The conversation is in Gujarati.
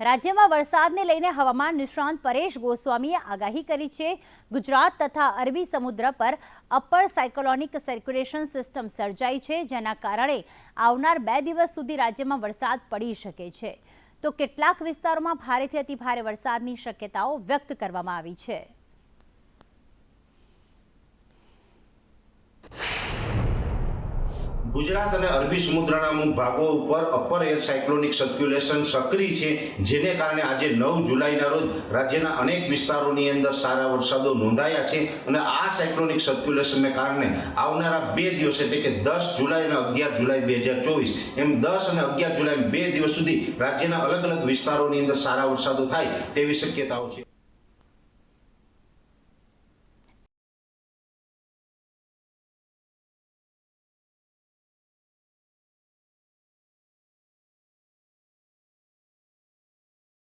રાજ્યમાં વરસાદને લઈને હવામાન નિષ્ણાંત પરેશ ગોસ્વામીએ આગાહી કરી છે. ગુજરાત તથા અરબી સમુદ્ર પર અપર સાયકોલોનિક સર્ક્યુલેશન સિસ્ટમ સર્જાઈ છે, જેના કારણે આવનાર બે દિવસ સુધી રાજ્યમાં વરસાદ પડી શકે છે. તો કેટલાક વિસ્તારોમાં ભારેથી અતિભારે વરસાદની શક્યતાઓ વ્યક્ત કરવામાં આવી છે. ગુજરાત અને અરબી સમુદ્રના અમુક ભાગો ઉપર અપર એર સાયક્લોનિક સર્ક્યુલેશન સક્રિય છે, જેને કારણે આજે નવ જુલાઈના રોજ રાજ્યના અનેક વિસ્તારોની અંદર સારા વરસાદો નોંધાયા છે અને આ સાયક્લોનિક સર્ક્યુલેશનને કારણે આવનારા બે દિવસ એટલે કે દસ જુલાઈ અને અગિયાર જુલાઈ બે હજાર ચોવીસ, એમ દસ અને અગિયાર જુલાઈ બે દિવસ સુધી રાજ્યના અલગ અલગ વિસ્તારોની અંદર સારા વરસાદો થાય તેવી શક્યતાઓ છે.